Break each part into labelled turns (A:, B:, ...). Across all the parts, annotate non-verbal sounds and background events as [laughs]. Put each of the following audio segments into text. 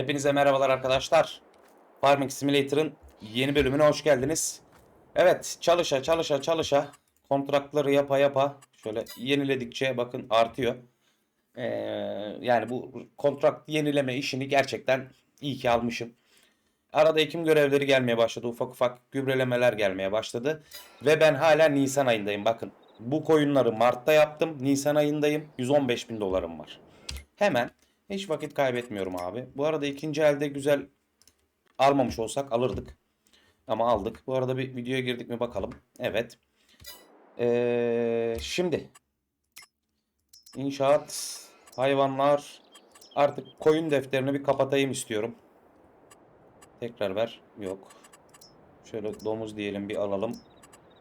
A: Hepinize merhabalar arkadaşlar. Farming Simulator'ın yeni bölümüne hoş geldiniz. Evet, çalışa çalışa çalışa kontratları yapa yapa şöyle yeniledikçe bakın artıyor. Ee, yani bu kontrat yenileme işini gerçekten iyi ki almışım. Arada ekim görevleri gelmeye başladı. Ufak ufak gübrelemeler gelmeye başladı. Ve ben hala Nisan ayındayım. Bakın bu koyunları Mart'ta yaptım. Nisan ayındayım. 115 bin dolarım var. Hemen hiç vakit kaybetmiyorum abi. Bu arada ikinci elde güzel almamış olsak alırdık. Ama aldık. Bu arada bir videoya girdik mi bakalım. Evet. Ee, şimdi inşaat hayvanlar artık koyun defterini bir kapatayım istiyorum. Tekrar ver. Yok. Şöyle domuz diyelim bir alalım.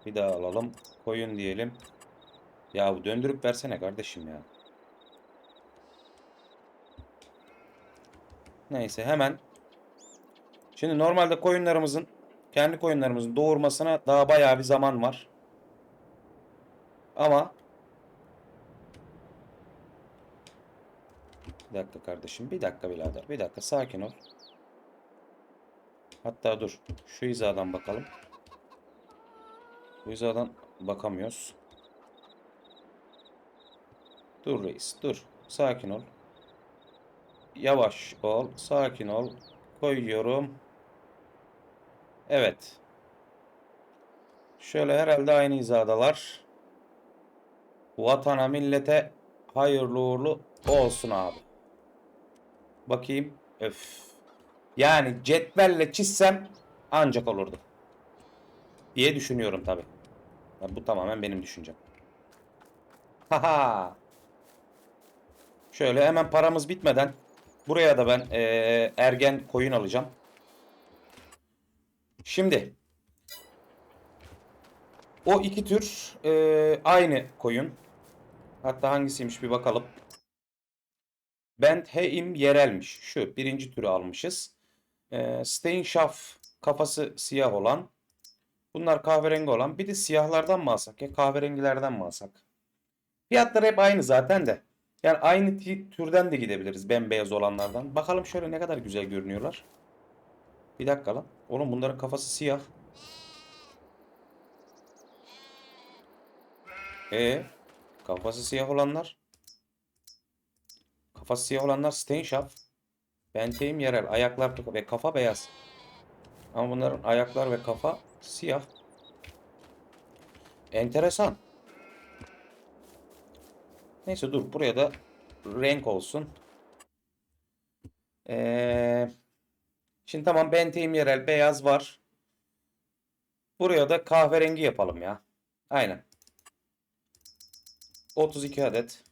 A: Bir daha alalım. Koyun diyelim. Ya döndürüp versene kardeşim ya. Neyse hemen. Şimdi normalde koyunlarımızın kendi koyunlarımızın doğurmasına daha bayağı bir zaman var. Ama bir dakika kardeşim, bir dakika birader, bir dakika sakin ol. Hatta dur, şu hizadan bakalım. Bu hizadan bakamıyoruz. Dur reis, dur. Sakin ol. Yavaş ol, sakin ol. Koyuyorum. Evet. Şöyle herhalde aynı hizadalar. Vatana millete hayırlı uğurlu olsun abi. Bakayım. Öf. Yani cetvelle çizsem ancak olurdu. Diye düşünüyorum tabi. Bu tamamen benim düşüncem. Haha. Şöyle hemen paramız bitmeden buraya da ben eee, ergen koyun alacağım. Şimdi o iki tür eee, aynı koyun. Hatta hangisiymiş bir bakalım. Bentheim yerelmiş. Şu birinci türü almışız. Eee Steinschaft kafası siyah olan. Bunlar kahverengi olan. Bir de siyahlardan mı alsak ya kahverengilerden mi alsak? Fiyatları hep aynı zaten de. Yani aynı türden de gidebiliriz bembeyaz olanlardan. Bakalım şöyle ne kadar güzel görünüyorlar. Bir dakika lan. Oğlum bunların kafası siyah. E kafası siyah olanlar. Kafası siyah olanlar Steinschaft. Bentheim yerel. Ayaklar ve kafa beyaz. Ama bunların ayaklar ve kafa siyah. Enteresan. Neyse dur buraya da renk olsun. Ee, şimdi tamam Bentheim yerel beyaz var. Buraya da kahverengi yapalım ya. Aynen. 32 adet.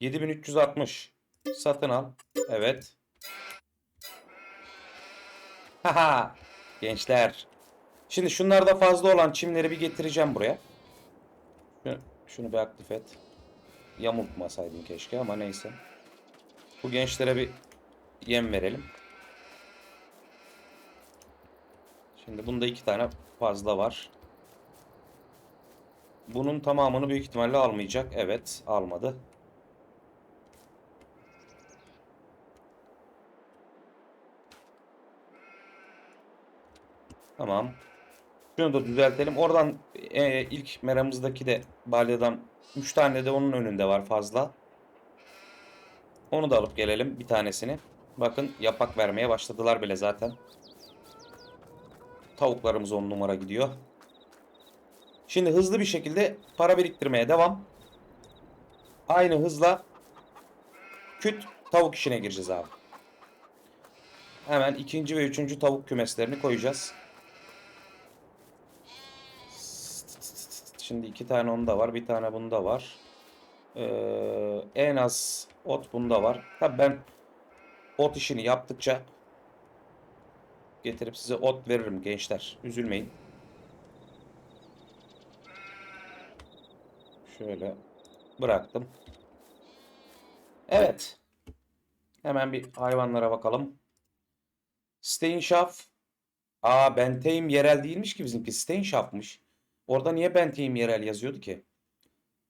A: ...7360... ...satın al... ...evet... ...haha... ...gençler... Şimdi şunlarda fazla olan çimleri bir getireceğim buraya. Şunu, şunu bir aktif et. Yamultmasaydım keşke ama neyse. Bu gençlere bir yem verelim. Şimdi bunda iki tane fazla var. Bunun tamamını büyük ihtimalle almayacak. Evet almadı. Tamam. Şunu da düzeltelim. Oradan e, ilk meramızdaki de balyadan 3 tane de onun önünde var fazla. Onu da alıp gelelim bir tanesini. Bakın yapak vermeye başladılar bile zaten. Tavuklarımız 10 numara gidiyor. Şimdi hızlı bir şekilde para biriktirmeye devam. Aynı hızla küt tavuk işine gireceğiz abi. Hemen ikinci ve üçüncü tavuk kümeslerini koyacağız. Şimdi iki tane onda var. Bir tane bunda var. Ee, en az ot bunda var. Tabii ben ot işini yaptıkça getirip size ot veririm gençler. Üzülmeyin. Şöyle bıraktım. Evet. Hemen bir hayvanlara bakalım. Steinschaft. Aa Bentheim yerel değilmiş ki bizimki. Steinschaft'mış. Orada niye Bentheim yerel yazıyordu ki?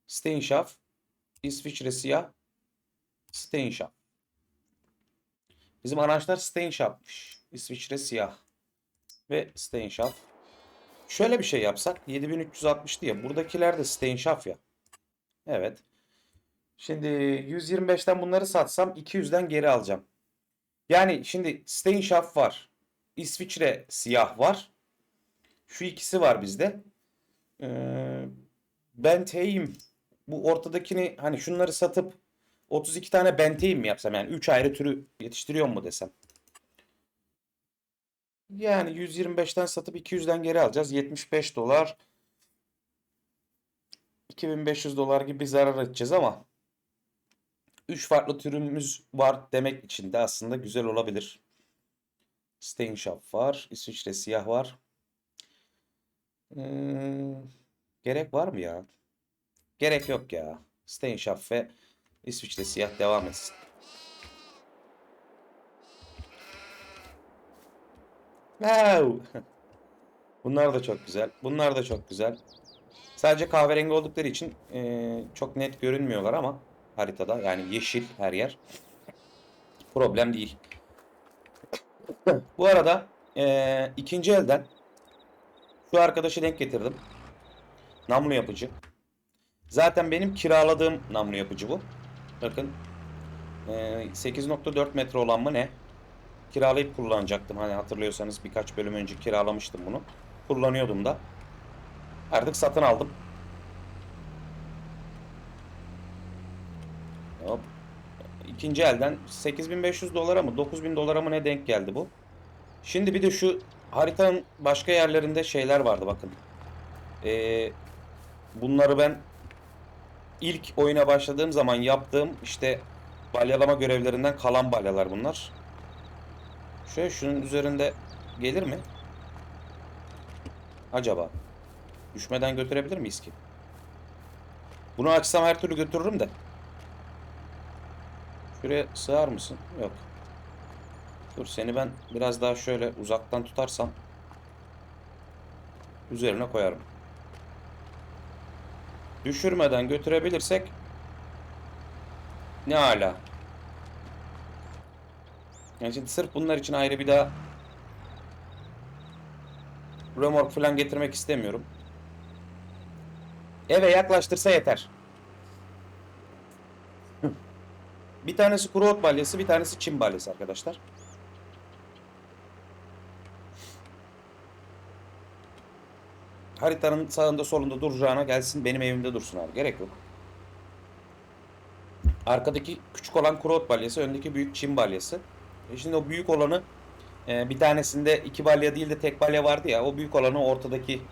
A: Steinschaft. İsviçre siyah. Steinschap. Bizim araçlar Steinschap'mış. İsviçre siyah. Ve Steinschap. Şöyle bir şey yapsak. 7360 diye. Buradakiler de Steinschap ya. Evet. Şimdi 125'ten bunları satsam 200'den geri alacağım. Yani şimdi Steinschap var. İsviçre siyah var. Şu ikisi var bizde. Ee, Bentheim bu ortadakini hani şunları satıp 32 tane Bentheim mi yapsam yani 3 ayrı türü yetiştiriyor mu desem. Yani 125'ten satıp 200'den geri alacağız. 75 dolar 2500 dolar gibi zarar edeceğiz ama 3 farklı türümüz var demek için de aslında güzel olabilir. Steinschap var. İsviçre siyah var. Hmm, gerek var mı ya? Gerek yok ya. Steinschap ve İsviçre siyah devam etsin. Wow. [laughs] Bunlar da çok güzel. Bunlar da çok güzel. Sadece kahverengi oldukları için eee, çok net görünmüyorlar ama haritada yani yeşil her yer. Problem değil. [clears throat] Bu arada eee, ikinci elden şu arkadaşı denk getirdim. Namlu yapıcı. Zaten benim kiraladığım namlu yapıcı bu. Bakın. eee, 8.4 metre olan mı ne? Kiralayıp kullanacaktım. Hani hatırlıyorsanız birkaç bölüm önce kiralamıştım bunu. Kullanıyordum da. Artık satın aldım. Hop. İkinci elden 8500 dolara mı 9000 dolara mı ne denk geldi bu. Şimdi bir de şu haritanın başka yerlerinde şeyler vardı bakın. Ee, bunları ben ilk oyuna başladığım zaman yaptığım işte balyalama görevlerinden kalan balyalar bunlar. Şöyle şunun üzerinde gelir mi? Acaba? Düşmeden götürebilir miyiz ki? Bunu açsam her türlü götürürüm de. Şuraya sığar mısın? Yok. Dur seni ben biraz daha şöyle uzaktan tutarsam üzerine koyarım. Düşürmeden götürebilirsek ne ala. Yani şimdi sırf bunlar için ayrı bir daha römork falan getirmek istemiyorum. Eve yaklaştırsa yeter. [laughs] bir tanesi kuru ot balyası, bir tanesi çim balyası arkadaşlar. Haritanın sağında solunda duracağına gelsin benim evimde dursun abi. Gerek yok. Arkadaki küçük olan kuru ot balyası, öndeki büyük çim balyası. E şimdi o büyük olanı e, bir tanesinde iki balya değil de tek balya vardı ya. O büyük olanı ortadaki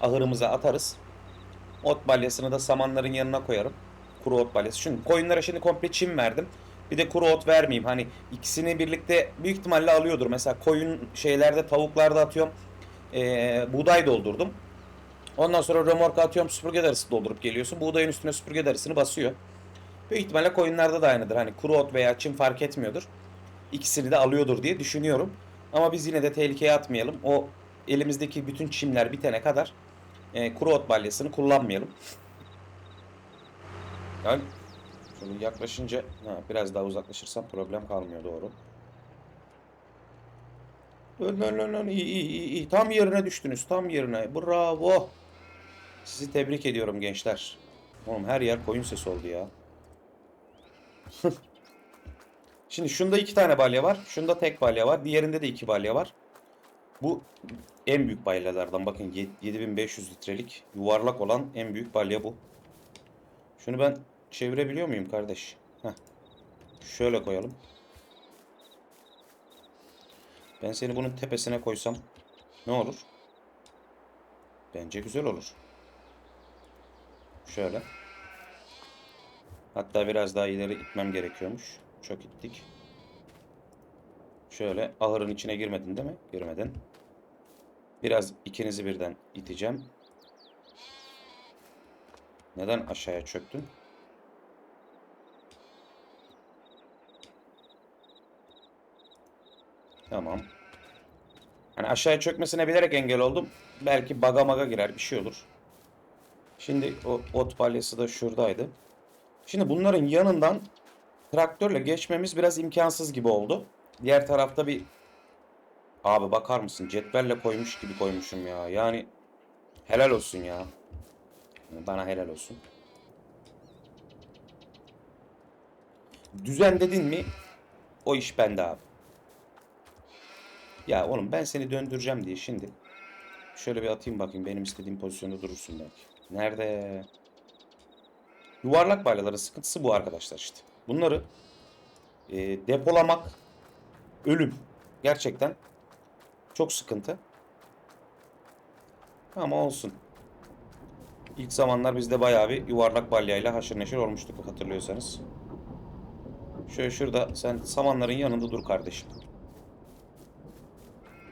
A: ahırımıza atarız. Ot balyasını da samanların yanına koyarım. Kuru ot balyası. Şimdi koyunlara şimdi komple çim verdim. Bir de kuru ot vermeyeyim. Hani ikisini birlikte büyük ihtimalle alıyordur. Mesela koyun şeylerde tavuklarda atıyorum. Ee, buğday doldurdum. Ondan sonra römorka atıyorum süpürge darısı doldurup geliyorsun. Buğdayın üstüne süpürge darısını basıyor. Büyük ihtimalle koyunlarda da aynıdır. Hani kuru ot veya çim fark etmiyordur. İkisini de alıyordur diye düşünüyorum. Ama biz yine de tehlikeye atmayalım. O elimizdeki bütün çimler bitene kadar e, kuru ot balyasını kullanmayalım. Yani şöyle yaklaşınca ha, biraz daha uzaklaşırsam problem kalmıyor doğru. Lan lan iyi iyi iyi iyi. Tam yerine düştünüz tam yerine. Bravo. Sizi tebrik ediyorum gençler. Oğlum her yer koyun sesi oldu ya. [laughs] Şimdi şunda iki tane balya var. Şunda tek balya var. Diğerinde de iki balya var. Bu en büyük balyalardan. Bakın yed- 7500 litrelik yuvarlak olan en büyük balya bu. Şunu ben çevirebiliyor muyum kardeş? Heh. Şöyle koyalım. Ben seni bunun tepesine koysam ne olur? Bence güzel olur. Şöyle. Hatta biraz daha ileri itmem gerekiyormuş. Çok ittik. Şöyle ahırın içine girmedin değil mi? Girmedin. Biraz ikinizi birden iteceğim. Neden aşağıya çöktün? Tamam. Hani aşağıya çökmesine bilerek engel oldum. Belki baga girer bir şey olur. Şimdi o ot balyası da şuradaydı. Şimdi bunların yanından traktörle geçmemiz biraz imkansız gibi oldu. Diğer tarafta bir abi bakar mısın cetvelle koymuş gibi koymuşum ya. Yani helal olsun ya. Bana helal olsun. Düzen dedin mi o iş bende abi. Ya oğlum ben seni döndüreceğim diye şimdi şöyle bir atayım bakayım benim istediğim pozisyonda durursun belki. Nerede? Yuvarlak balyaların sıkıntısı bu arkadaşlar işte. Bunları e, depolamak ölüm. Gerçekten çok sıkıntı. Ama olsun. İlk zamanlar biz de bayağı bir yuvarlak balyayla haşır neşir olmuştuk hatırlıyorsanız. Şöyle şurada sen samanların yanında dur kardeşim.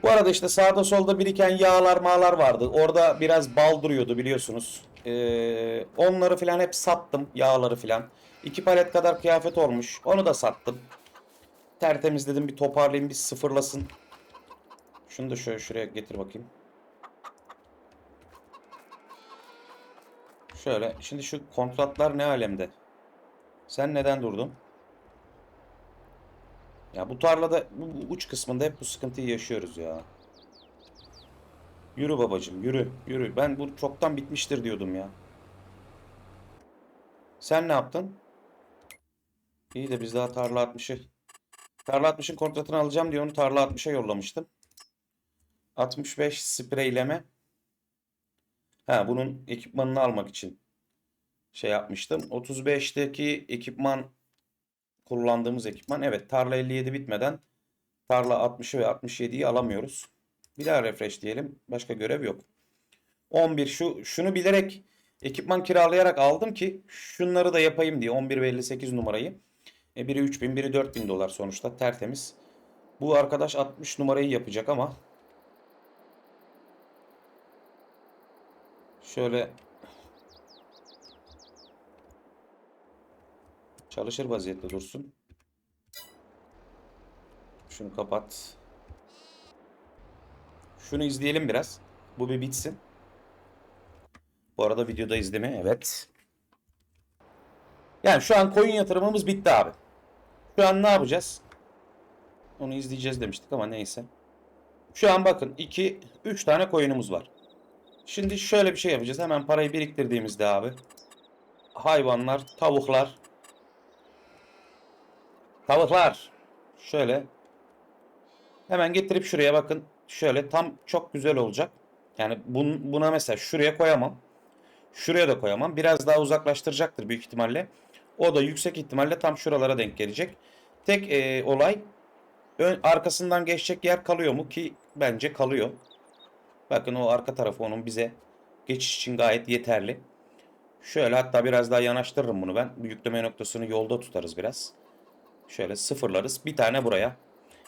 A: Bu arada işte sağda solda biriken yağlar mağlar vardı. Orada biraz bal duruyordu biliyorsunuz. Ee, onları filan hep sattım. Yağları filan. İki palet kadar kıyafet olmuş. Onu da sattım. Tertemiz dedim bir toparlayayım bir sıfırlasın. Şunu da şöyle şuraya getir bakayım. Şöyle. Şimdi şu kontratlar ne alemde? Sen neden durdun? Ya bu tarlada bu uç kısmında hep bu sıkıntıyı yaşıyoruz ya. Yürü babacım yürü yürü. Ben bu çoktan bitmiştir diyordum ya. Sen ne yaptın? İyi de biz daha tarla 60'ı Tarla 60'ın kontratını alacağım diye onu tarla 60'a yollamıştım. 65 spreyleme. Ha bunun ekipmanını almak için şey yapmıştım. 35'teki ekipman kullandığımız ekipman. Evet tarla 57 bitmeden tarla 60'ı ve 67'yi alamıyoruz. Bir daha refresh diyelim. Başka görev yok. 11 şu şunu bilerek ekipman kiralayarak aldım ki şunları da yapayım diye 11 ve 58 numarayı. E, biri 3000 biri 4000 dolar sonuçta tertemiz. Bu arkadaş 60 numarayı yapacak ama şöyle çalışır vaziyette dursun. Şunu kapat. Şunu izleyelim biraz. Bu bir bitsin. Bu arada videoda izleme. Evet. Yani şu an koyun yatırımımız bitti abi. Şu an ne yapacağız? Onu izleyeceğiz demiştik ama neyse. Şu an bakın 2 3 tane koyunumuz var. Şimdi şöyle bir şey yapacağız. Hemen parayı biriktirdiğimizde abi hayvanlar, tavuklar tavuklar şöyle hemen getirip şuraya bakın. Şöyle tam çok güzel olacak. Yani bun, buna mesela şuraya koyamam. Şuraya da koyamam. Biraz daha uzaklaştıracaktır büyük ihtimalle. O da yüksek ihtimalle tam şuralara denk gelecek. Tek e, olay ön, arkasından geçecek yer kalıyor mu ki bence kalıyor. Bakın o arka tarafı onun bize geçiş için gayet yeterli. Şöyle hatta biraz daha yanaştırırım bunu ben. Yükleme noktasını yolda tutarız biraz. Şöyle sıfırlarız. Bir tane buraya.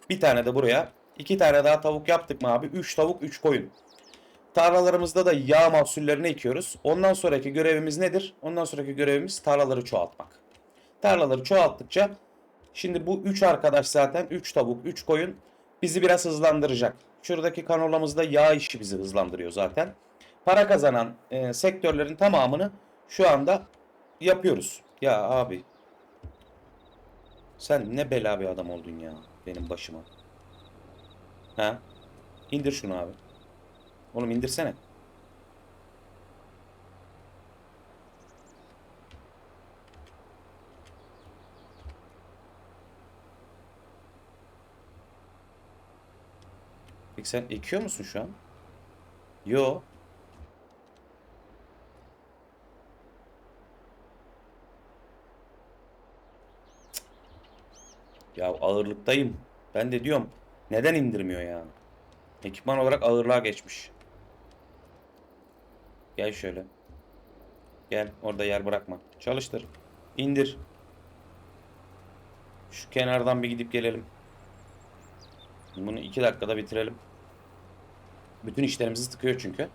A: Bir tane de buraya. İki tane daha tavuk yaptık mı abi? Üç tavuk, üç koyun. Tarlalarımızda da yağ mahsullerini ekiyoruz. Ondan sonraki görevimiz nedir? Ondan sonraki görevimiz tarlaları çoğaltmak. Tarlaları çoğalttıkça şimdi bu 3 arkadaş zaten 3 tavuk 3 koyun bizi biraz hızlandıracak. Şuradaki kanolamızda yağ işi bizi hızlandırıyor zaten. Para kazanan e, sektörlerin tamamını şu anda yapıyoruz. Ya abi sen ne bela bir adam oldun ya benim başıma. Ha? İndir şunu abi. Oğlum indirsene. Peki sen ekiyor musun şu an? Yo. Ya ağırlıktayım. Ben de diyorum neden indirmiyor yani? Ekipman olarak ağırlığa geçmiş. Gel şöyle. Gel orada yer bırakma. Çalıştır. İndir. Şu kenardan bir gidip gelelim. Bunu iki dakikada bitirelim. Bütün işlerimizi tıkıyor çünkü.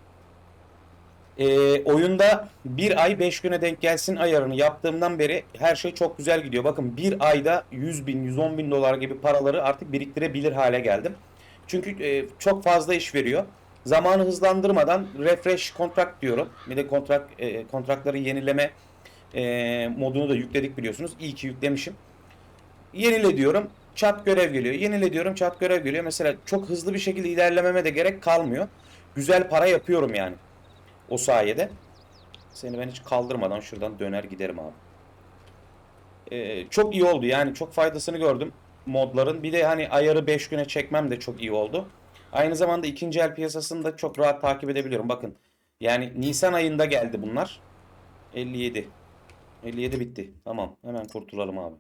A: Ee, oyunda bir ay 5 güne denk gelsin ayarını yaptığımdan beri her şey çok güzel gidiyor. Bakın bir ayda 100 bin, 110 bin dolar gibi paraları artık biriktirebilir hale geldim. Çünkü e, çok fazla iş veriyor. Zamanı hızlandırmadan refresh kontrat diyorum. Bir de kontrat e, kontratları yenileme e, modunu da yükledik biliyorsunuz. İyi ki yüklemişim. Yenile diyorum. Çat görev geliyor. Yenile diyorum. Çat görev geliyor. Mesela çok hızlı bir şekilde ilerlememe de gerek kalmıyor. Güzel para yapıyorum yani. O sayede. Seni ben hiç kaldırmadan şuradan döner giderim abi. Ee, çok iyi oldu yani çok faydasını gördüm modların. Bir de hani ayarı 5 güne çekmem de çok iyi oldu. Aynı zamanda ikinci el piyasasını da çok rahat takip edebiliyorum. Bakın yani Nisan ayında geldi bunlar. 57. 57 bitti. Tamam hemen kurtulalım abi.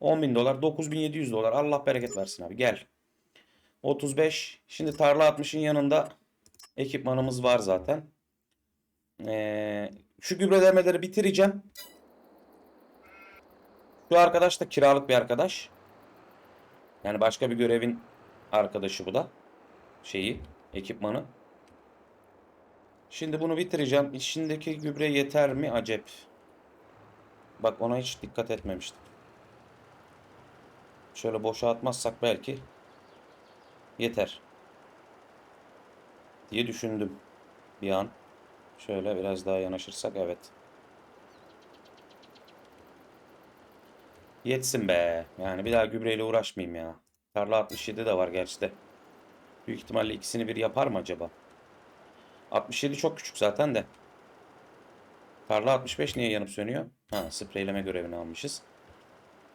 A: 10.000 dolar 9.700 dolar. Allah bereket versin abi gel. 35. Şimdi tarla 60'ın yanında ekipmanımız var zaten. Ee, şu gübrelemeleri bitireceğim. Şu arkadaş da kiralık bir arkadaş. Yani başka bir görevin arkadaşı bu da. Şeyi, ekipmanı. Şimdi bunu bitireceğim. İçindeki gübre yeter mi acep? Bak ona hiç dikkat etmemiştim. Şöyle boşa atmazsak belki yeter. Diye düşündüm bir an. Şöyle biraz daha yanaşırsak evet. Yetsin be. Yani bir daha gübreyle uğraşmayayım ya. Tarla 67 de var gerçi de. Büyük ihtimalle ikisini bir yapar mı acaba? 67 çok küçük zaten de. Tarla 65 niye yanıp sönüyor? Ha spreyleme görevini almışız.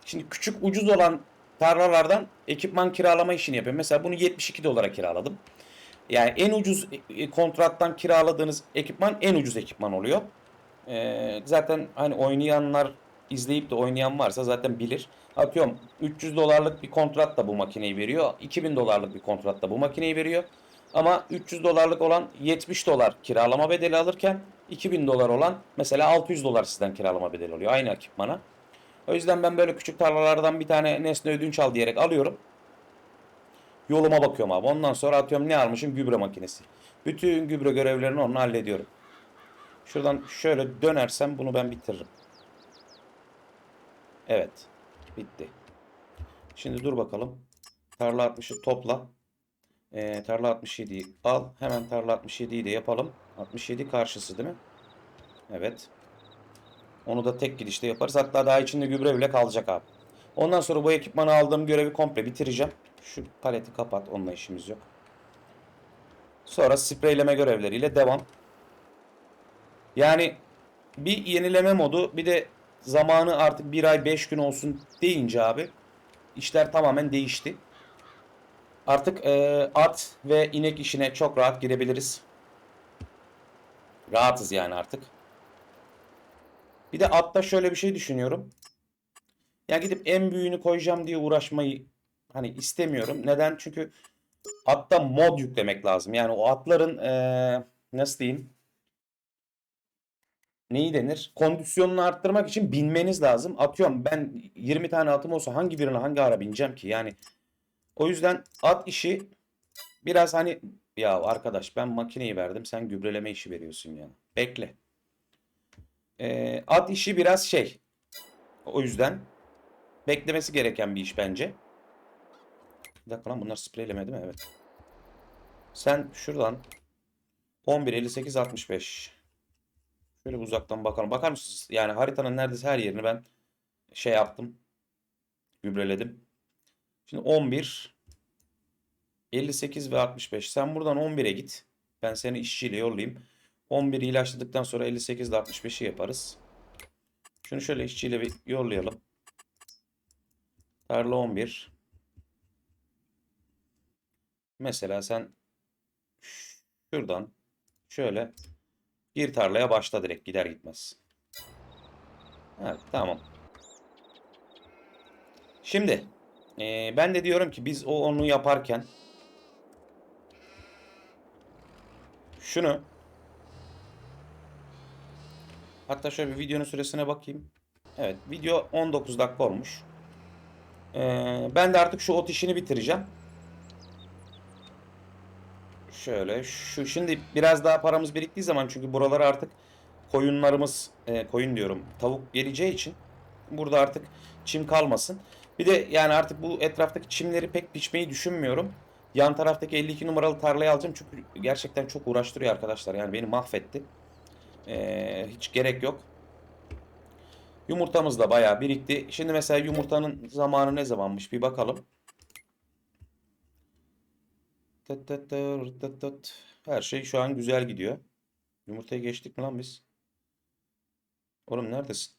A: Şimdi küçük ucuz olan tarlalardan ekipman kiralama işini yapıyorum. Mesela bunu 72 dolara kiraladım. Yani en ucuz e, kontrattan kiraladığınız ekipman en ucuz ekipman oluyor. Ee, zaten hani oynayanlar izleyip de oynayan varsa zaten bilir. Atıyorum 300 dolarlık bir kontrat da bu makineyi veriyor. 2000 dolarlık bir kontrat da bu makineyi veriyor. Ama 300 dolarlık olan 70 dolar kiralama bedeli alırken 2000 dolar olan mesela 600 dolar sizden kiralama bedeli oluyor aynı ekipmana. O yüzden ben böyle küçük tarlalardan bir tane nesne ödünç al diyerek alıyorum. Yoluma bakıyorum abi. Ondan sonra atıyorum ne almışım? Gübre makinesi. Bütün gübre görevlerini onunla hallediyorum. Şuradan şöyle dönersem bunu ben bitiririm. Evet. Bitti. Şimdi dur bakalım. Tarla 60'ı topla. Ee, tarla 67'yi al. Hemen tarla 67'yi de yapalım. 67 karşısı değil mi? Evet. Onu da tek gidişte yaparız. Hatta daha içinde gübre bile kalacak abi. Ondan sonra bu ekipmanı aldığım görevi komple bitireceğim. Şu paleti kapat. Onunla işimiz yok. Sonra spreyleme görevleriyle devam. Yani bir yenileme modu bir de zamanı artık bir ay beş gün olsun deyince abi işler tamamen değişti. Artık e, at ve inek işine çok rahat girebiliriz. Rahatız yani artık. Bir de atta şöyle bir şey düşünüyorum. Ya gidip en büyüğünü koyacağım diye uğraşmayı hani istemiyorum. Neden? Çünkü atta mod yüklemek lazım. Yani o atların e, nasıl diyeyim? neyi denir? Kondisyonunu arttırmak için binmeniz lazım. Atıyorum ben 20 tane atım olsa hangi birine hangi ara bineceğim ki? Yani o yüzden at işi biraz hani ya arkadaş ben makineyi verdim sen gübreleme işi veriyorsun ya. Bekle. Ee, at işi biraz şey. O yüzden beklemesi gereken bir iş bence. Bir dakika lan bunlar spreyleme değil mi? Evet. Sen şuradan 11 58 65 Şöyle uzaktan bakalım. Bakar mısınız? Yani haritanın neredeyse her yerini ben şey yaptım. Gübreledim. Şimdi 11 58 ve 65. Sen buradan 11'e git. Ben seni işçiyle yollayayım. 11'i ilaçladıktan sonra 58 ile 65'i yaparız. Şunu şöyle işçiyle bir yollayalım. Tarla 11. Mesela sen şuradan şöyle Gir tarlaya başla direkt gider gitmez. Evet tamam. Şimdi e, ben de diyorum ki biz o onu yaparken şunu hatta şöyle bir videonun süresine bakayım. Evet video 19 dakika olmuş. E, ben de artık şu ot işini bitireceğim. Şöyle şu şimdi biraz daha paramız biriktiği zaman çünkü buralara artık koyunlarımız e, koyun diyorum tavuk geleceği için burada artık çim kalmasın. Bir de yani artık bu etraftaki çimleri pek biçmeyi düşünmüyorum. Yan taraftaki 52 numaralı tarlayı alacağım çünkü gerçekten çok uğraştırıyor arkadaşlar. Yani beni mahvetti. Ee, hiç gerek yok. Yumurtamız da bayağı birikti. Şimdi mesela yumurtanın zamanı ne zamanmış bir bakalım. Her şey şu an güzel gidiyor. Yumurtaya geçtik mi lan biz? Oğlum neredesin?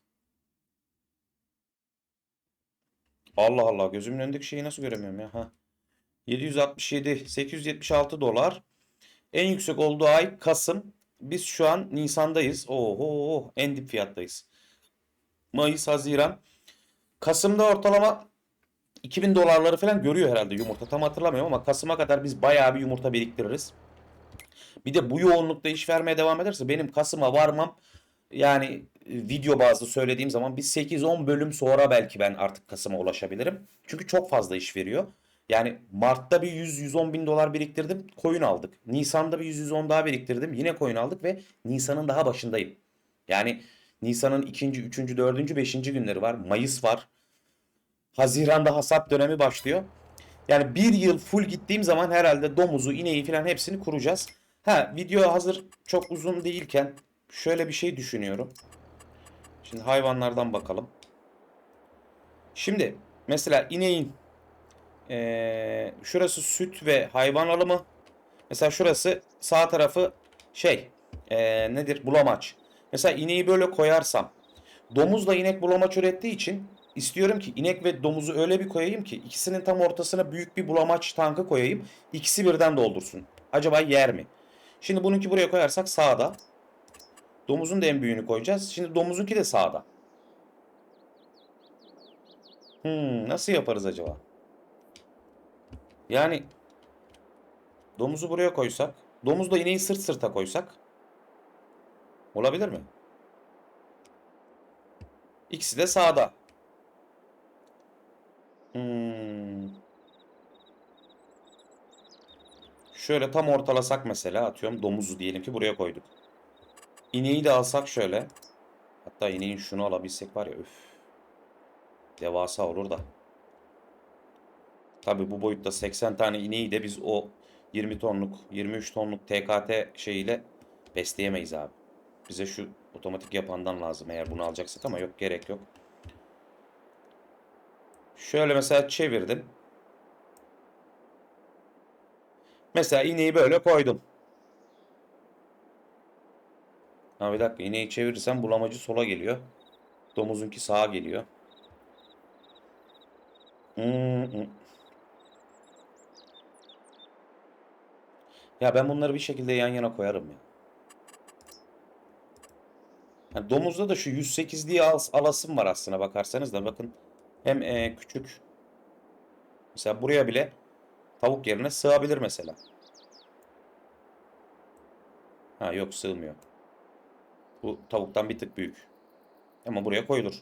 A: Allah Allah gözümün önündeki şeyi nasıl göremiyorum ya? Ha. 767, 876 dolar. En yüksek olduğu ay Kasım. Biz şu an Nisan'dayız. Oho, en dip fiyattayız. Mayıs, Haziran. Kasım'da ortalama 2000 dolarları falan görüyor herhalde yumurta. Tam hatırlamıyorum ama Kasım'a kadar biz bayağı bir yumurta biriktiririz. Bir de bu yoğunlukta iş vermeye devam ederse benim Kasım'a varmam yani e, video bazlı söylediğim zaman bir 8-10 bölüm sonra belki ben artık Kasım'a ulaşabilirim. Çünkü çok fazla iş veriyor. Yani Mart'ta bir 100-110 bin dolar biriktirdim. Koyun aldık. Nisan'da bir 100-110 daha biriktirdim. Yine koyun aldık ve Nisan'ın daha başındayım. Yani Nisan'ın 2. 3. 4. 5. günleri var. Mayıs var. Haziran'da hasat dönemi başlıyor. Yani bir yıl full gittiğim zaman herhalde domuzu, ineği falan hepsini kuracağız. Ha video hazır çok uzun değilken şöyle bir şey düşünüyorum. Şimdi hayvanlardan bakalım. Şimdi mesela ineğin ee, şurası süt ve hayvan alımı. Mesela şurası sağ tarafı şey ee, nedir bulamaç. Mesela ineği böyle koyarsam domuzla inek bulamaç ürettiği için istiyorum ki inek ve domuzu öyle bir koyayım ki ikisinin tam ortasına büyük bir bulamaç tankı koyayım. İkisi birden doldursun. Acaba yer mi? Şimdi bununki buraya koyarsak sağda. Domuzun da en büyüğünü koyacağız. Şimdi domuzunki de sağda. Hmm, nasıl yaparız acaba? Yani domuzu buraya koysak, domuzla ineği sırt sırta koysak olabilir mi? İkisi de sağda. Hmm. Şöyle tam ortalasak mesela atıyorum domuzu diyelim ki buraya koyduk. İneği de alsak şöyle. Hatta ineğin şunu alabilsek var ya öf. Devasa olur da. Tabi bu boyutta 80 tane ineği de biz o 20 tonluk 23 tonluk TKT şeyiyle besleyemeyiz abi. Bize şu otomatik yapandan lazım eğer bunu alacaksak ama yok gerek yok. Şöyle mesela çevirdim. Mesela ineği böyle koydum. Ha bir dakika ineği çevirirsem bulamacı sola geliyor. Domuzunki sağa geliyor. Hmm. Ya ben bunları bir şekilde yan yana koyarım ya. Yani domuzda da şu 108'liği al, alasım var aslına bakarsanız da bakın. Hem e, küçük. Mesela buraya bile tavuk yerine sığabilir mesela. Ha yok sığmıyor. Bu tavuktan bir tık büyük. Ama buraya koyulur.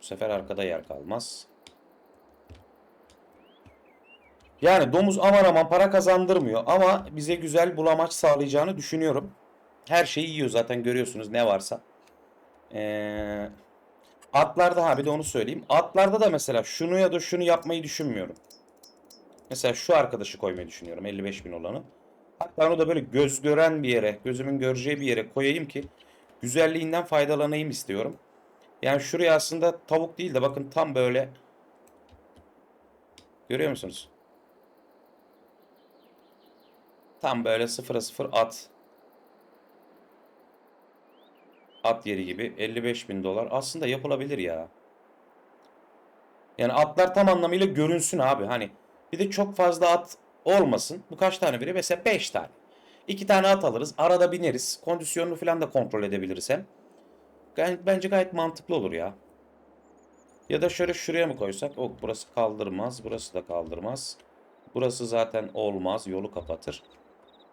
A: Bu sefer arkada yer kalmaz. Yani domuz aman aman para kazandırmıyor ama bize güzel bulamaç sağlayacağını düşünüyorum. Her şeyi yiyor zaten görüyorsunuz ne varsa. Ee, atlarda ha bir de onu söyleyeyim. Atlarda da mesela şunu ya da şunu yapmayı düşünmüyorum. Mesela şu arkadaşı koymayı düşünüyorum 55 bin olanı. Hatta onu da böyle göz gören bir yere, gözümün göreceği bir yere koyayım ki güzelliğinden faydalanayım istiyorum. Yani şuraya aslında tavuk değil de bakın tam böyle görüyor musunuz? Tam böyle sıfıra sıfır at. At yeri gibi 55 bin dolar. Aslında yapılabilir ya. Yani atlar tam anlamıyla görünsün abi. Hani bir de çok fazla at olmasın. Bu kaç tane biri? Mesela 5 tane. 2 tane at alırız. Arada bineriz. Kondisyonunu falan da kontrol edebiliriz hem. Bence gayet mantıklı olur ya. Ya da şöyle şuraya mı koysak? Ok burası kaldırmaz. Burası da kaldırmaz. Burası zaten olmaz. Yolu kapatır.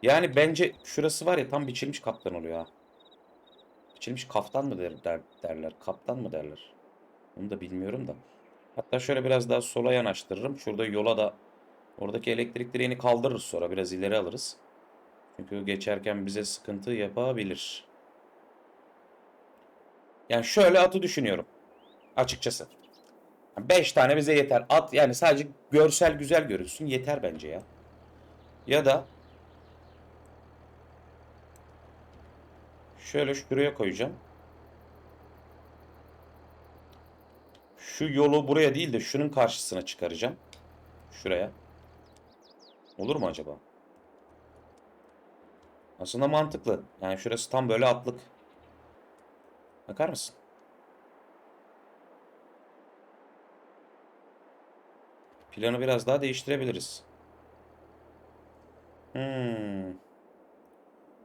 A: Yani bence şurası var ya tam biçilmiş kaptan oluyor ha. Biçilmiş kaftan mı der, der, derler? Kaptan mı derler? Onu da bilmiyorum da. Hatta şöyle biraz daha sola yanaştırırım. Şurada yola da oradaki elektrik direğini kaldırırız sonra. Biraz ileri alırız. Çünkü geçerken bize sıkıntı yapabilir. Yani şöyle atı düşünüyorum. Açıkçası. 5 tane bize yeter. At yani sadece görsel güzel görünsün yeter bence ya. Ya da Şöyle şuraya koyacağım. Şu yolu buraya değil de şunun karşısına çıkaracağım. Şuraya. Olur mu acaba? Aslında mantıklı. Yani şurası tam böyle atlık. Bakar mısın? Planı biraz daha değiştirebiliriz. Hmm.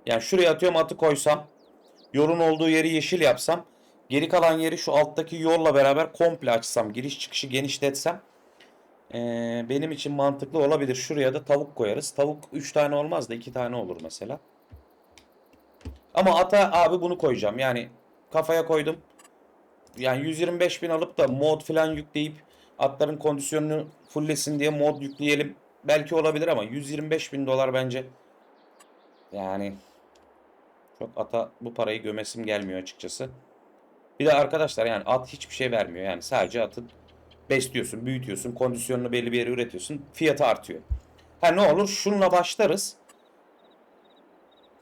A: Yani şuraya atıyorum atı koysam. Yolun olduğu yeri yeşil yapsam. Geri kalan yeri şu alttaki yolla beraber komple açsam. Giriş çıkışı genişletsem. ee, benim için mantıklı olabilir. Şuraya da tavuk koyarız. Tavuk 3 tane olmaz da 2 tane olur mesela. Ama ata abi bunu koyacağım. Yani kafaya koydum. Yani 125 bin alıp da mod falan yükleyip atların kondisyonunu fulllesin diye mod yükleyelim. Belki olabilir ama 125 bin dolar bence yani çok ata bu parayı gömesim gelmiyor açıkçası. Bir de arkadaşlar yani at hiçbir şey vermiyor. Yani sadece atın besliyorsun, büyütüyorsun, kondisyonunu belli bir yere üretiyorsun. Fiyatı artıyor. Ha ne olur şunla başlarız.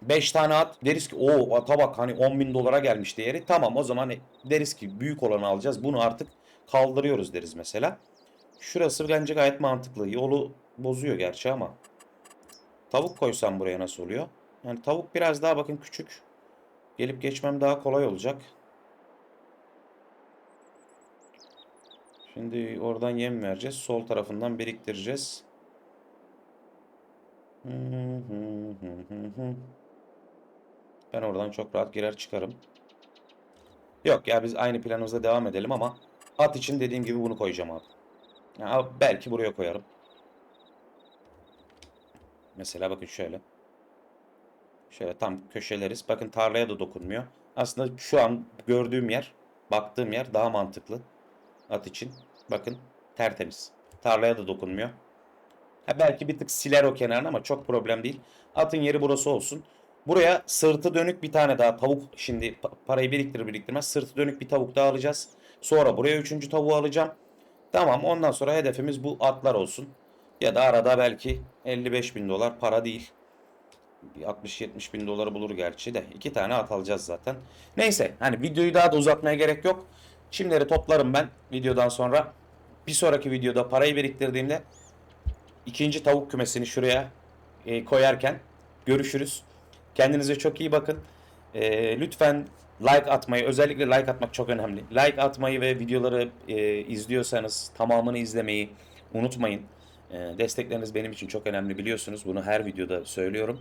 A: 5 tane at deriz ki o ata bak hani 10 bin dolara gelmiş değeri. Tamam o zaman deriz ki büyük olanı alacağız. Bunu artık kaldırıyoruz deriz mesela. Şurası bence gayet mantıklı. Yolu bozuyor gerçi ama. Tavuk koysam buraya nasıl oluyor? Yani tavuk biraz daha bakın küçük. Gelip geçmem daha kolay olacak. Şimdi oradan yem vereceğiz. Sol tarafından biriktireceğiz. Ben oradan çok rahat girer çıkarım. Yok ya biz aynı planımıza devam edelim ama at için dediğim gibi bunu koyacağım abi. Ya belki buraya koyarım. Mesela bakın şöyle. Şöyle tam köşeleriz. Bakın tarlaya da dokunmuyor. Aslında şu an gördüğüm yer, baktığım yer daha mantıklı. At için. Bakın tertemiz. Tarlaya da dokunmuyor. Ha belki bir tık siler o kenarını ama çok problem değil. Atın yeri burası olsun. Buraya sırtı dönük bir tane daha tavuk şimdi pa- parayı biriktirir biriktirmez sırtı dönük bir tavuk daha alacağız. Sonra buraya üçüncü tavuğu alacağım. Tamam ondan sonra hedefimiz bu atlar olsun. Ya da arada belki 55 bin dolar para değil. 60-70 bin doları bulur gerçi de. iki tane at alacağız zaten. Neyse hani videoyu daha da uzatmaya gerek yok. Şimdileri toplarım ben videodan sonra. Bir sonraki videoda parayı biriktirdiğimde ikinci tavuk kümesini şuraya e, koyarken görüşürüz. Kendinize çok iyi bakın. E, lütfen like atmayı, özellikle like atmak çok önemli. Like atmayı ve videoları e, izliyorsanız tamamını izlemeyi unutmayın. E, destekleriniz benim için çok önemli biliyorsunuz. Bunu her videoda söylüyorum.